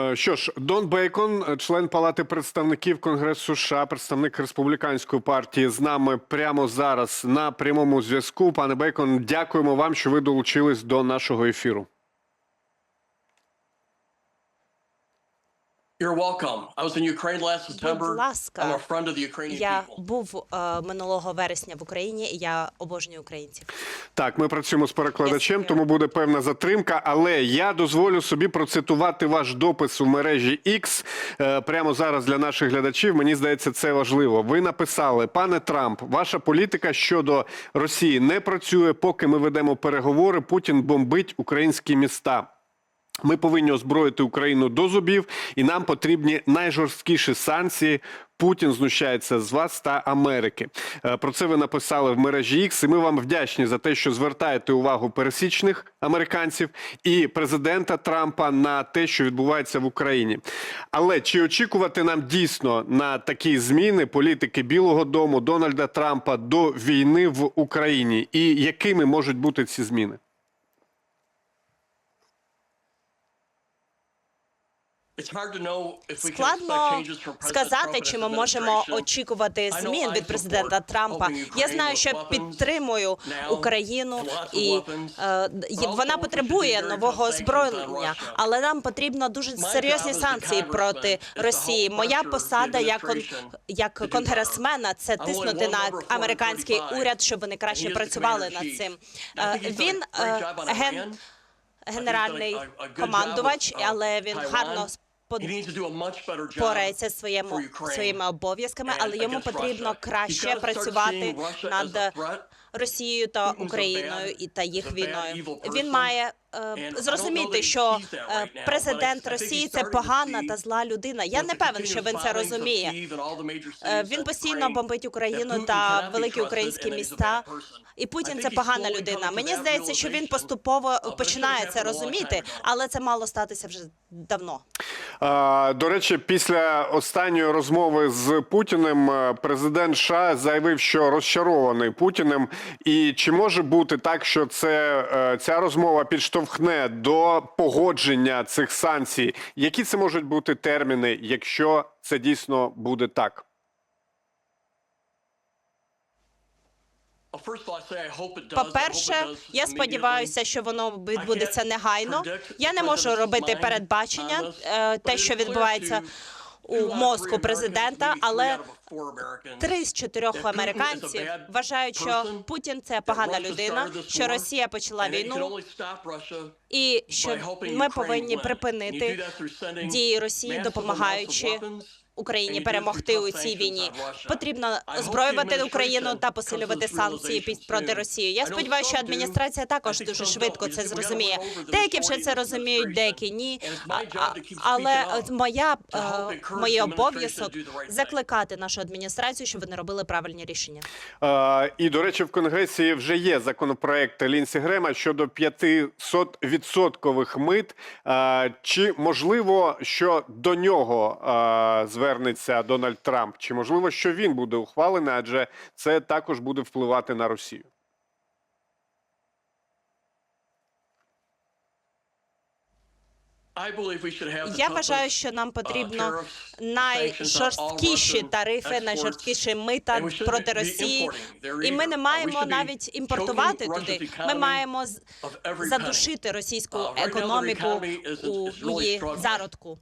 Е, Що ж, Дон Бейкон, член Палати представників Конгресу США, представник республіканської партії, з нами прямо зараз на прямому зв'язку. Пане Бейкон, дякуємо вам, що ви долучились до нашого ефіру. You're welcome. I was in Ukraine last September. Будь ласка. I'm a friend of the Ukrainian Я people. був е, минулого вересня в Україні, і я обожнюю українців. Так, ми працюємо з перекладачем, тому буде певна затримка. Але я дозволю собі процитувати ваш допис у мережі X е, прямо зараз для наших глядачів. Мені здається, це важливо. Ви написали, пане Трамп, ваша політика щодо Росії не працює, поки ми ведемо переговори. Путін бомбить українські міста. Ми повинні озброїти Україну до зубів, і нам потрібні найжорсткіші санкції. Путін знущається з вас та Америки. Е, Про це ви написали в мережі X, і ми вам вдячні за те, що звертаєте увагу пересічних американців і президента Трампа на те, що відбувається в Україні. Але чи очікувати нам дійсно на такі зміни політики Білого Дому Дональда Трампа до війни в Україні? І якими можуть бути ці зміни? Складно сказати, чи ми можемо очікувати змін від президента Трампа. Я знаю, що підтримую Україну і е, вона потребує нового озброєння, але нам потрібно дуже серйозні санкції проти Росії. Моя посада як кон- як конгресмена це тиснути на американський 435, уряд, щоб вони краще працювали над цим. Е, Він е, ген генеральний командувач, uh, але він гарно Впорається своєму своїми обов'язками, але йому потрібно краще працювати над. Росією та Україною і та їх війною. Він має е, зрозуміти, що е, президент Росії це погана та зла людина. Я не певен, що він це розуміє. Е, Він постійно бомбить Україну та великі українські міста. І Путін це погана людина. Мені здається, що він поступово починає це розуміти, але це мало статися вже давно. До речі, після останньої розмови з Путіним президент США заявив, що розчарований Путіним. І чи може бути так, що це е, ця розмова підштовхне до погодження цих санкцій? Які це можуть бути терміни, якщо це дійсно буде так? It По-перше, я сподіваюся, що воно відбудеться негайно. Я не можу робити передбачення е, те, що відбувається у мозку президента, але три з чотирьох американців вважають, що Путін це погана людина, що Росія почала війну, і що ми повинні припинити дії Росії, допомагаючи Україні перемогти у цій війні. Потрібно озброювати Україну та посилювати санкції під проти Росії. Я сподіваюся, що адміністрація також дуже швидко це зрозуміє. Деякі вже це розуміють, деякі ні. А- а- Але моя е, моє обов'язок закликати нашу адміністрацію, щоб вони робили правильні рішення. Е, І, до речі, в Конгресі вже є законопроект Лінсі Грема щодо 500-відсоткових мит. Е, Чи можливо, що до нього е, звернеться Дональд Трамп? Чи можливо, що він буде ухвалений, адже це також буде впливати на Росію? Я вважаю, що нам потрібно найжорсткіші тарифи, найжорсткіші мита проти Росії. І ми не маємо навіть імпортувати туди. Ми маємо задушити російську економіку у її зародку.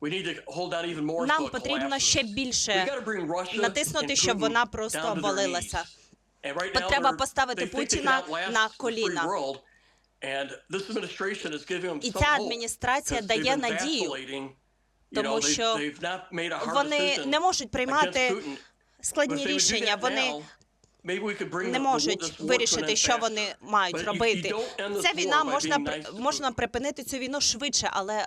Нам потрібно ще більше натиснути, щоб вона просто обвалилася. Треба поставити Путіна на коліна. І ця адміністрація дає надію, тому що Вони не можуть приймати складні рішення. Вони не можуть вирішити, що вони мають робити. Ця війна можна при- можна припинити цю війну швидше, але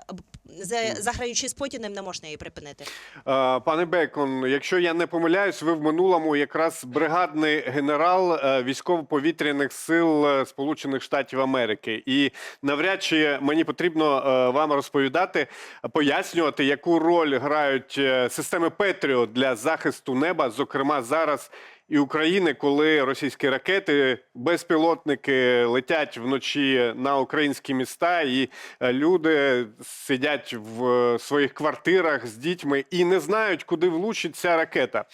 за- заграючи з Путіним, не можна її припинити. Пане Бекон, якщо я не помиляюсь, ви в минулому якраз бригадний генерал е, військово-повітряних сил е, Сполучених Штатів Америки. І навряд чи мені потрібно е, вам розповідати, пояснювати, яку роль грають системи Петріот для захисту неба, зокрема зараз і України, коли російські ракети, безпілотники летять вночі на українські міста, і е, люди сидять в е, своїх квартирах з дітьми і не знають, куди влучить ця ракета.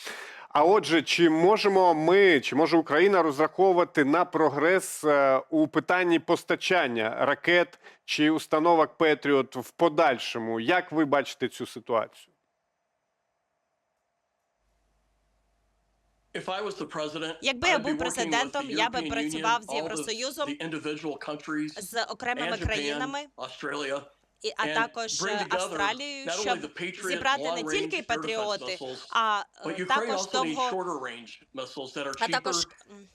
А отже, чи можемо ми, чи може Україна розраховувати на прогрес е, у питанні постачання ракет чи установок Петріот в подальшому? Як ви бачите цю ситуацію? If I was the president, Якби я був президентом, я би працював з Євросоюзом, з окремими країнами, і, а також е, Австралією, щоб зібрати не тільки патріоти, а е, також довго а також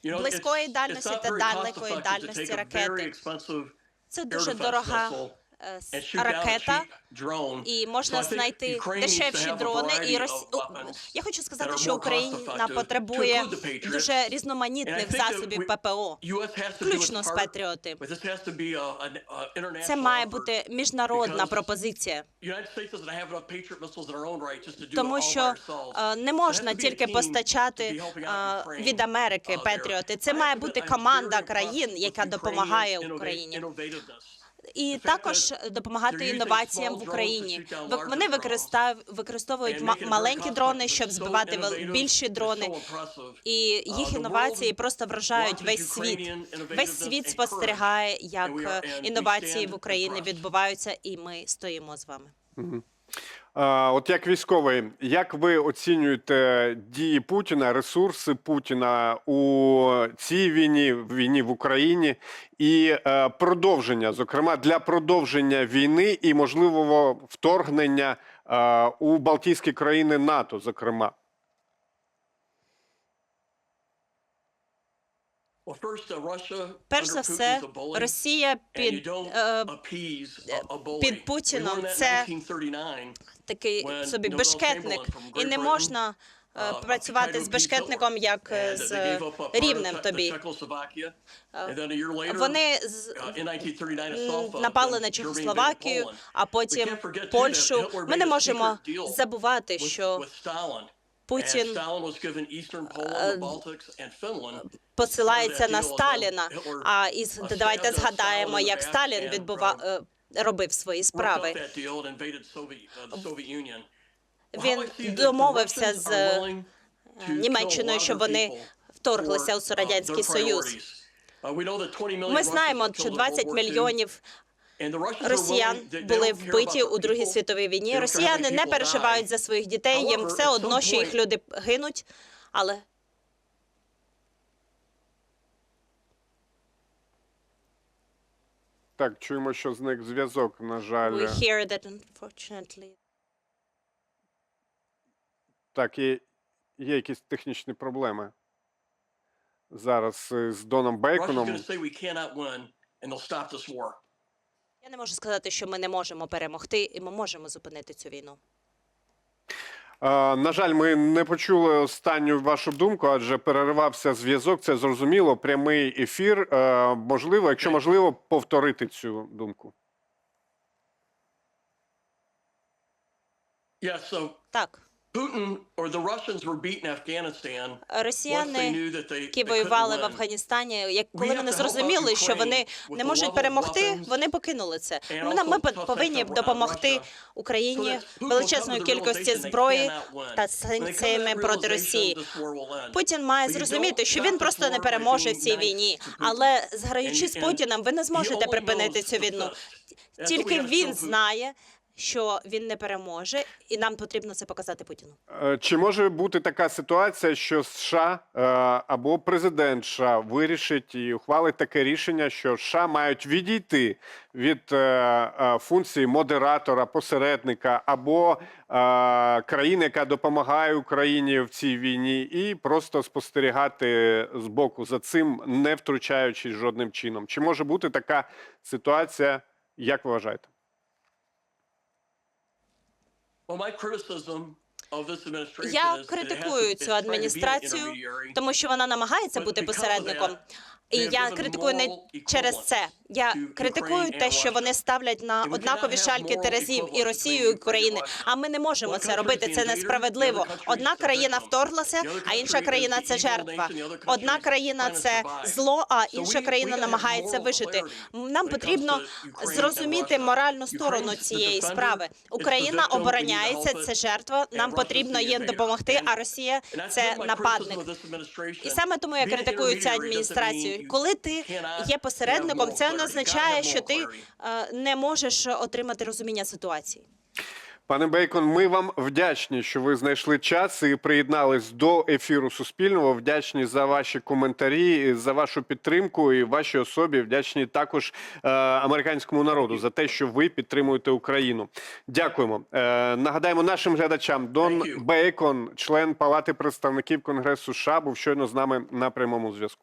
близької дальності та далекої дальності ракети. Це дуже дорога е, ракета. І можна знайти дешевші дрони. І Рос... я хочу сказати, що Україна потребує дуже різноманітних засобів ППО. Включно з Патріоти. uh, international Це має бути міжнародна пропозиція, тому що е, не можна тільки постачати е, від Америки uh. Петріоти. Це має бути команда країн, яка допомагає Україні. І також допомагати інноваціям в Україні. Вони використовують маленькі дрони, щоб збивати більші дрони. І Uh, їх інновації просто вражають весь світ. Весь світ спостерігає, як е, інновації в Україні відбуваються, і ми стоїмо з вами. От як військовий, як ви оцінюєте дії Путіна, ресурси Путіна у цій війні, в війні в Україні, і е, продовження, зокрема для продовження війни і можливого вторгнення е, у Балтійські країни НАТО, зокрема? Uh, Перш за все, Росія під е, під Путіном це 1939 такий собі бешкетник, і не можна е, uh, працювати з бешкетником як е, з е, рівнем тобі. Вони з- uh, in 1939 м, itself, uh, напали на Чехословакію, а потім Польщу. Ми не можемо забувати, що. Путін, посилається на Сталіна. А із uh, давайте uh, згадаємо, як Сталін відбував uh, е, робив свої справи. uh, Він домовився з, е, Німеччиною, of вони вторглися у uh, Радянський Союз. priorities. Uh, we know that 20 million Ми знаємо, що killed in World 20 War II. мільйонів росіян були вбиті у Другій світовій війні. Росіяни не переживають за своїх дітей. Їм все одно, що їх люди гинуть. Але Так, чуємо, що зник зв'язок, на жаль. we hear that unfortunately. Так, є, є якісь технічні проблеми. Зараз е, з Доном Russia's Бейконом. going to say we cannot win, and they'll stop this war. Я не можу сказати, що ми не можемо перемогти, і ми можемо зупинити цю війну. На жаль, ми не почули останню вашу думку, адже переривався зв'язок. Це зрозуміло. Прямий ефір. Е, Можливо, якщо можливо, повторити цю думку. Yeah, so Так, Росіяни, які воювали в. Афганістані, як коли вони зрозуміли, що вони не можуть перемогти, вони покинули це. Ми, ми повинні допомогти Україні величезної кількості зброї та санкціями проти Росії. Путін має зрозуміти, що він просто не переможе в цій війні. Але зграючи з Путіним, ви не зможете припинити цю війну. Тільки він знає, що він не переможе, і нам потрібно це показати Путіну. Е, Чи може бути така ситуація, що США е, або президент США вирішить і ухвалить таке рішення, що США мають відійти від е, функції модератора, посередника або країни, яка допомагає Україні в цій війні, і просто спостерігати збоку за цим, не втручаючись жодним чином? Чи може бути така ситуація, як ви вважаєте? Я критикую цю адміністрацію, тому що вона намагається бути посередником. І я критикую не через це. Я критикую те, що вони ставлять на однакові шальки терезів і Росію і Україну. А ми не можемо це робити. Це несправедливо. Одна країна вторглася, а інша країна це жертва. Одна країна це зло, а інша країна намагається вижити. Нам потрібно зрозуміти моральну сторону цієї справи. Україна обороняється, це жертва. Нам потрібно їм допомогти. А Росія це нападник. І саме тому я критикую цю адміністрацію. Коли ти є посередником, це не означає, що ти е, не можеш отримати розуміння ситуації. Пане Бейкон, ми вам вдячні, що ви знайшли час і приєднались до ефіру Суспільного. Вдячні за ваші коментарі, за вашу підтримку і вашій особі. Вдячні також е, американському народу за те, що ви підтримуєте Україну. Дякуємо. Е, нагадаємо нашим глядачам. Дон Бейкон, член Палати представників Конгресу США, був щойно з нами на прямому зв'язку.